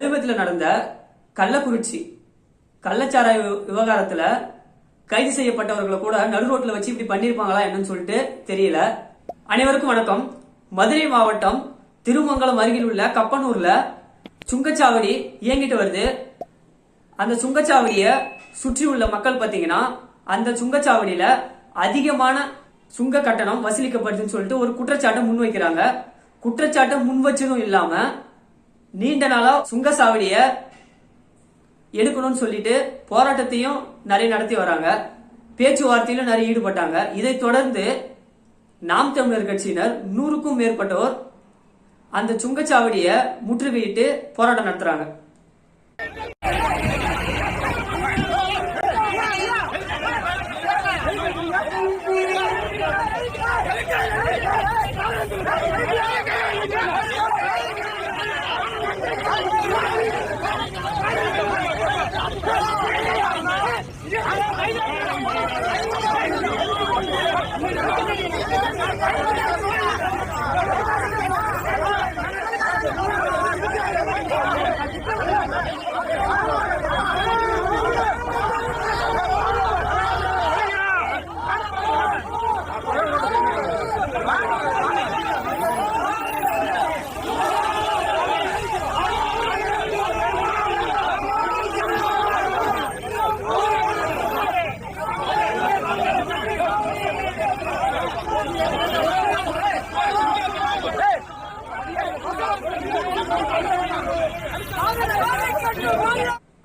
சமீபத்தில் நடந்த கள்ளக்குறிச்சி கள்ளச்சாராய விவகாரத்துல கைது செய்யப்பட்டவர்களை கூட நடு ரோட்ல வச்சு இப்படி பண்ணிருப்பாங்களா என்னன்னு சொல்லிட்டு தெரியல. அனைவருக்கும் வணக்கம். மதுரை மாவட்டம் திருமங்கலம் அருகில் உள்ள கப்பனூர்ல சுங்கச்சாவடி இயங்கிட்டு வருது. அந்த சுங்கச்சாவடியை சுற்றி உள்ள மக்கள் பாத்தீங்கன்னா அந்த சுங்கச்சாவடியில அதிகமான சுங்க கட்டணம் வசூலிக்கப்படுதுன்னு சொல்லிட்டு ஒரு குற்றச்சாட்டை முன்வைக்கிறாங்க. குற்றச்சாட்டை முன் வச்சதும் இல்லாம நீண்ட நாளா சுங்கச்சாவடிய எடுக்கணும்னு சொல்லிட்டு போராட்டத்தையும் நிறைய நடத்தி வராங்க. பேச்சுவார்த்தையிலும் நிறைய ஈடுபட்டாங்க. இதைத் தொடர்ந்து நாம் தமிழர் கட்சியினர் நூறுக்கும் மேற்பட்டோர் அந்த சுங்கச்சாவடியை முற்றுகையிட்டு போராட்டம் நடத்துறாங்க.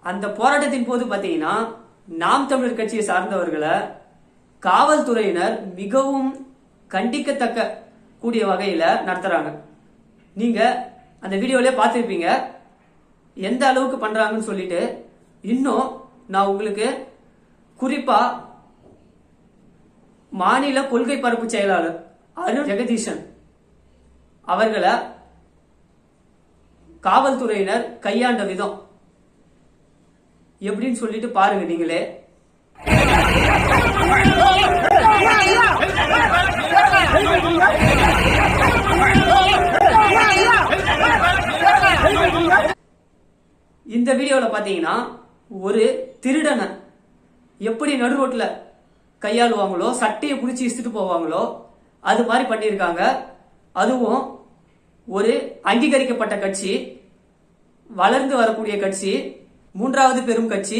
அந்த போராட்டத்தின் போது பார்த்தீங்கன்னா நாம் தமிழர் கட்சியை சார்ந்தவர்களை காவல்துறையினர் மிகவும் கண்டிக்கத்தக்க கூடிய வகையில் நடத்துறாங்க. நீங்க அந்த வீடியோலயே பார்த்துருப்பீங்க. எந்த அளவுக்கு பண்றாங்கன்னு சொல்லிட்டு இன்னும் நான் உங்களுக்கு குறிப்பா மாநில கொள்கை பரப்பு செயலாளர் அருண் ஜெகதீசன் அவர்களை காவல்துறையினர் கையாண்ட விதம் எப்படின்னு சொல்லிட்டு பாருங்க நீங்களே. இந்த வீடியோல பாத்தீங்கன்னா ஒரு திருடனை எப்படி நடு கையாளுவாங்களோ சட்டையை பிடிச்சி இசுட்டு போவாங்களோ அது மாதிரி பண்ணியிருக்காங்க. அதுவும் ஒரு அங்கீகரிக்கப்பட்ட கட்சி வளர்ந்து வரக்கூடிய கட்சி மூன்றாவது பெரும் கட்சி.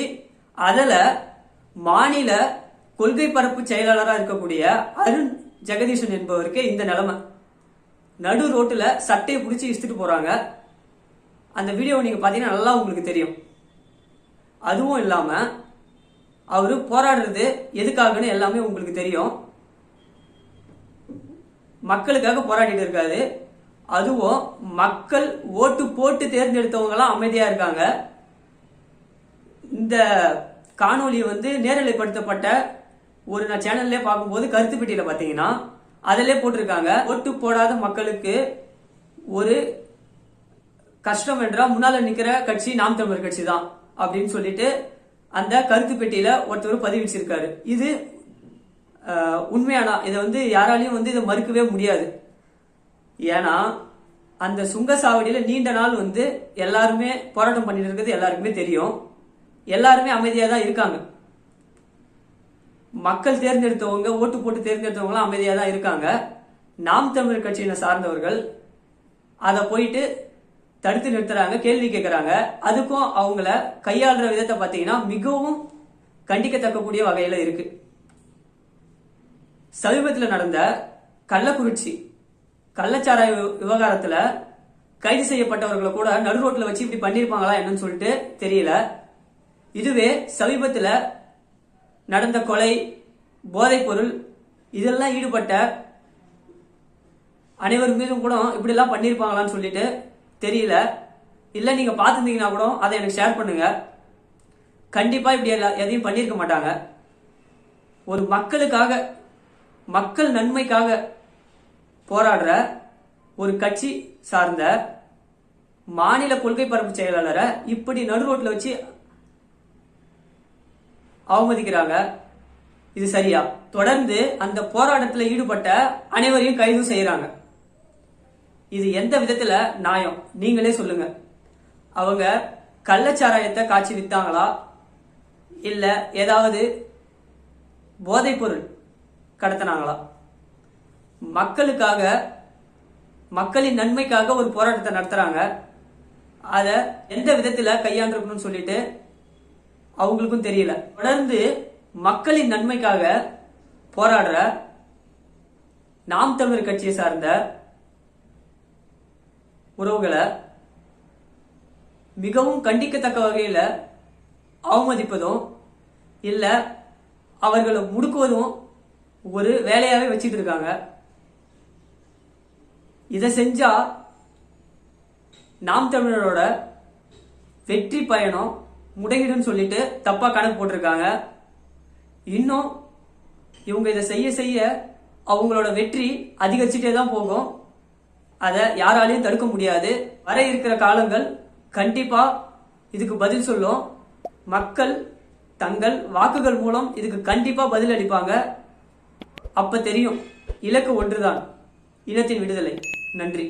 அதில் மாநில கொள்கை பரப்பு செயலாளராக இருக்கக்கூடிய அருண் ஜெகதீசன் என்பவருக்கு இந்த நிலைமை. நடு ரோட்டில் சட்டையை பிடிச்சி இழுத்துட்டு போகிறாங்க அந்த வீடியோ நீங்கள் பார்த்தீங்கன்னா நல்லா உங்களுக்கு தெரியும். அதுவும் இல்லாமல் அவர் போராடுறது எதுக்காகன்னு எல்லாமே உங்களுக்கு தெரியும். மக்களுக்காக போராடிட்டு இருக்காரு. அதுவும் மக்கள் ஓட்டு போட்டு தேர்ந்தெடுத்தவங்களாம் அமைதியாக இருக்காங்க. இந்த காணொலி வந்து நேரலைப்படுத்தப்பட்ட ஒரு நான் சேனல்லே பார்க்கும்போது கருத்து பெட்டியில பாத்தீங்கன்னா அதிலே போட்டிருக்காங்க ஓட்டு போடாத மக்களுக்கு ஒரு கஷ்டம் என்றால் முன்னால நிக்கிற கட்சி நாம் தமிழர் கட்சி தான் அப்படின்னு சொல்லிட்டு அந்த கருத்து பெட்டியில ஒருத்தர் பதிவிச்சிருக்காரு. இது உண்மையானா இதை வந்து யாராலையும் வந்து இதை மறுக்கவே முடியாது. ஏன்னா அந்த சுங்கசாவடியில நீண்ட நாள் வந்து எல்லாருமே போராட்டம் பண்ணிட்டு இருக்கிறது எல்லாருக்குமே தெரியும். எல்லாருமே அமைதியாக தான் இருக்காங்க. மக்கள் தேர்ந்தெடுத்தவங்க ஓட்டு போட்டு தேர்ந்தெடுத்தவங்களாம் அமைதியாக தான் இருக்காங்க. நாம் தமிழர் கட்சியினை சார்ந்தவர்கள் அதை போயிட்டு தடுத்து நிறுத்துறாங்க கேள்வி கேட்குறாங்க அதுக்கும் அவங்கள கையாளுற விதத்தை பார்த்தீங்கன்னா மிகவும் கண்டிக்கத்தக்கக்கூடிய வகையில் இருக்கு. சமீபத்தில் நடந்த கள்ளக்குறிச்சி கள்ளச்சாராய வி- கைது செய்யப்பட்டவர்களை கூட நடு ரோட்டில் வச்சு இப்படி பண்ணியிருப்பாங்களா என்னன்னு சொல்லிட்டு தெரியல. இதுவே சமீபத்தில் நடந்த கொலை போதைப்பொருள் இதெல்லாம் ஈடுபட்ட அனைவர் மீதும் கூட இப்படிலாம் பண்ணியிருப்பாங்களான்னு சொல்லிட்டு தெரியல. இல்லை நீங்கள் பார்த்துருந்தீங்கன்னா கூட அதை எனக்கு ஷேர் பண்ணுங்க. கண்டிப்பாக இப்படி எதையும் பண்ணியிருக்க மாட்டாங்க. ஒரு மக்களுக்காக மக்கள் நன்மைக்காக போராடுற ஒரு கட்சி சார்ந்த மாநில கொள்கை பரப்பு செயலாளரை இப்படி நடு ரோட்டில் வச்சு அவமதிக்கிறாங்க. இது சரியா? தொடர்ந்து அந்த போராட்டத்தில் ஈடுபட்ட அனைவரையும் கைது செய்யறாங்க. இது எந்த விதத்துல நியாயம்? நீங்களே சொல்லுங்க. அவங்க கள்ளச்சாராயத்தை காய்ச்சி வித்தாங்களா? இல்ல ஏதாவது போதைப்பொருள் கடத்தினாங்களா? மக்களுக்காக மக்களின் நன்மைக்காக ஒரு போராட்டத்தை நடத்துறாங்க. அதை எந்த விதத்தில் கையாண்டிருக்கணும்னு சொல்லிட்டு அவங்களுக்கும் தெரியல. தொடர்ந்து மக்களின் நன்மைக்காக போராடுற நாம் தமிழர் கட்சியை சார்ந்த உறவுகளை மிகவும் கண்டிக்கத்தக்க வகையில் அவமதிப்பதும் இல்லை அவர்களை முடுக்குவதும் ஒரு வேலையாகவே வச்சுட்டு இருக்காங்க. இதை செஞ்சா நாம் தமிழரோட வெற்றி பயணம் முடங்கிடும்னு சொல்லிட்டு தப்பா கணக்கு போட்டிருக்காங்க. இன்னும் இவங்க இதை செய்ய செய்ய அவங்களோட வெற்றி அதிகரிச்சுட்டே தான் போகும். அதை யாராலையும் தடுக்க முடியாது. வர இருக்கிற காலங்கள் கண்டிப்பா இதுக்கு பதில் சொல்லும். மக்கள் தங்கள் வாக்குகள் மூலம் இதுக்கு கண்டிப்பா பதில் அளிப்பாங்க. அப்ப தெரியும் இலக்கு ஒன்றுதான். இனத்தின் விடுதலை. நன்றி.